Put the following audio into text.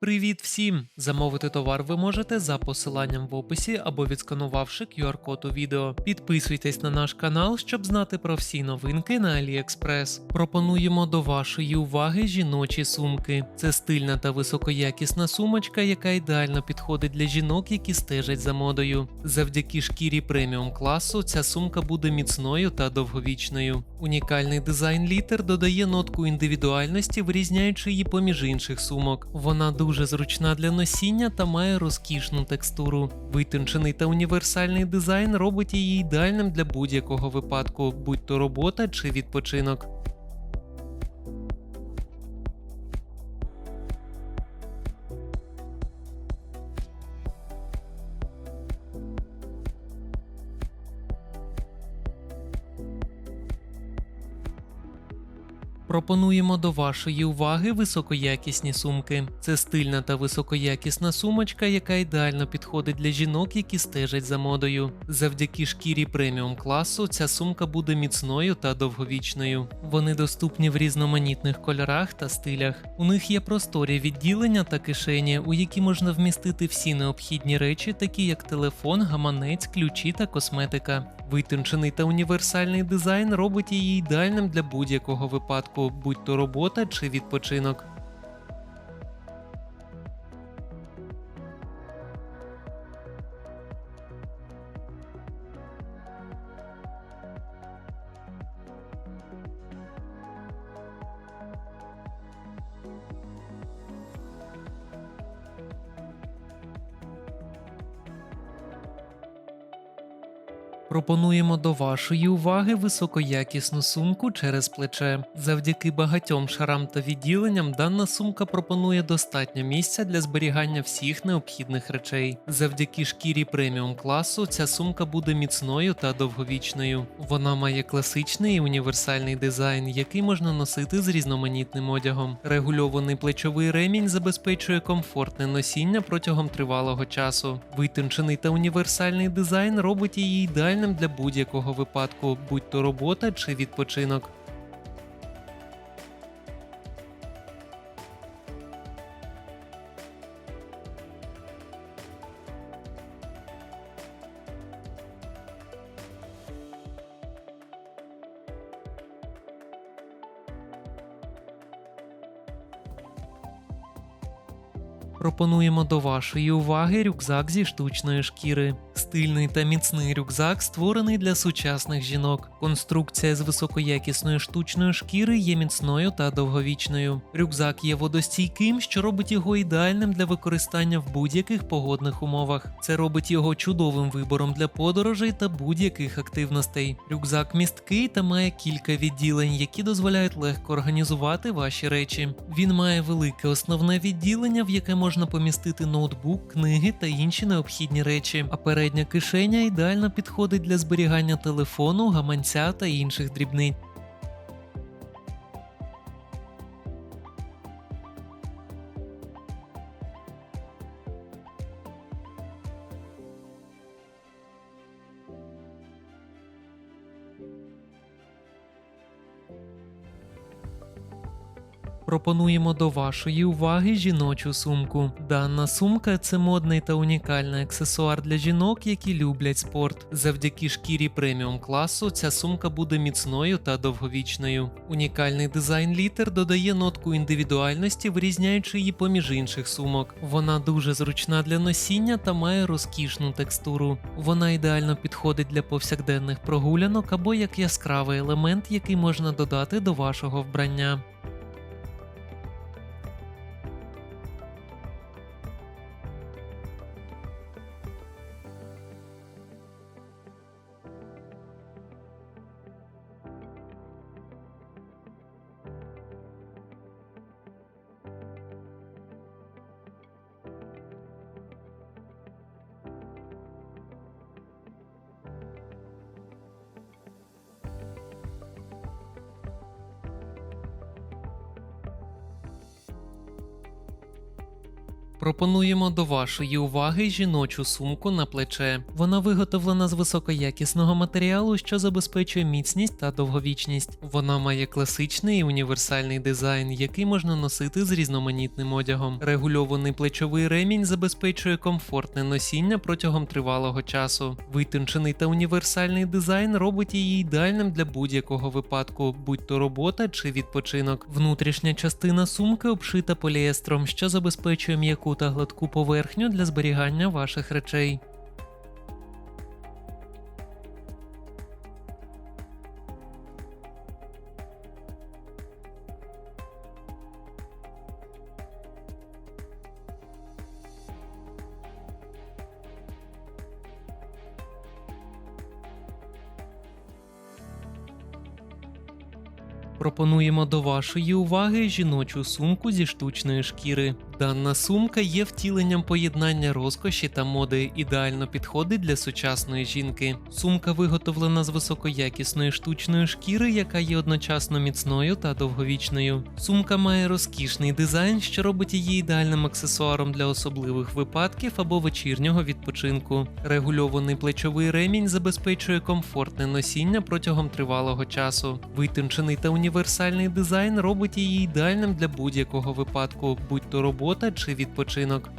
Привіт всім! Замовити товар ви можете за посиланням в описі або відсканувавши QR-код у відео. Підписуйтесь на наш канал, щоб знати про всі новинки на AliExpress. Пропонуємо до вашої уваги жіночі сумки. Це стильна та високоякісна сумочка, яка ідеально підходить для жінок, які стежать за модою. Завдяки шкірі преміум класу ця сумка буде міцною та довговічною. Унікальний дизайн літер додає нотку індивідуальності, вирізняючи її поміж інших сумок. Вона дуже зручна для носіння та має розкішну текстуру. Витончений та універсальний дизайн робить її ідеальним для будь-якого випадку, будь то робота чи відпочинок. Пропонуємо до вашої уваги високоякісні сумки. Це стильна та високоякісна сумочка, яка ідеально підходить для жінок, які стежать за модою. Завдяки шкірі преміум класу ця сумка буде міцною та довговічною. Вони доступні в різноманітних кольорах та стилях. У них є просторі відділення та кишені, у які можна вмістити всі необхідні речі, такі як телефон, гаманець, ключі та косметика. Витончений та універсальний дизайн робить її ідеальним для будь-якого випадку, будь то робота чи відпочинок. Пропонуємо до вашої уваги високоякісну сумку через плече. Завдяки багатьом шарам та відділенням дана сумка пропонує достатньо місця для зберігання всіх необхідних речей. Завдяки шкірі преміум класу ця сумка буде міцною та довговічною. Вона має класичний і універсальний дизайн, який можна носити з різноманітним одягом. Регульований плечовий ремінь забезпечує комфортне носіння протягом тривалого часу. Витончений та універсальний дизайн робить її ідеальним для будь-якого випадку, будь то робота чи відпочинок. Пропонуємо до вашої уваги рюкзак зі штучної шкіри. Стильний та міцний рюкзак створений для сучасних жінок. Конструкція з високоякісної штучної шкіри є міцною та довговічною. Рюкзак є водостійким, що робить його ідеальним для використання в будь-яких погодних умовах. Це робить його чудовим вибором для подорожей та будь-яких активностей. Рюкзак місткий та має кілька відділень, які дозволяють легко організувати ваші речі. Він має велике основне відділення, в яке можна помістити ноутбук, книги та інші необхідні речі. А передня кишеня ідеально підходить для зберігання телефону, гаманця та інших дрібниць. Пропонуємо до вашої уваги жіночу сумку. Дана сумка це модний та унікальний аксесуар для жінок, які люблять спорт. Завдяки шкірі преміум класу ця сумка буде міцною та довговічною. Унікальний дизайн літер додає нотку індивідуальності, вирізняючи її поміж інших сумок. Вона дуже зручна для носіння та має розкішну текстуру. Вона ідеально підходить для повсякденних прогулянок або як яскравий елемент, який можна додати до вашого вбрання. Пропонуємо до вашої уваги жіночу сумку на плече. Вона виготовлена з високоякісного матеріалу, що забезпечує міцність та довговічність. Вона має класичний і універсальний дизайн, який можна носити з різноманітним одягом. Регульований плечовий ремінь забезпечує комфортне носіння протягом тривалого часу. Витончений та універсальний дизайн робить її ідеальним для будь-якого випадку, будь то робота чи відпочинок. Внутрішня частина сумки обшита поліестром, що забезпечує м'яку та гладку поверхню для зберігання ваших речей. Пропонуємо до вашої уваги жіночу сумку зі штучної шкіри. Дана сумка є втіленням поєднання розкоші та моди, ідеально підходить для сучасної жінки. Сумка виготовлена з високоякісної штучної шкіри, яка є одночасно міцною та довговічною. Сумка має розкішний дизайн, що робить її ідеальним аксесуаром для особливих випадків або вечірнього відпочинку. Регульований плечовий ремінь забезпечує комфортне носіння протягом тривалого часу. Витончений та універсальний дизайн робить її ідеальним для будь-якого випадку, будь то робота чи відпочинок.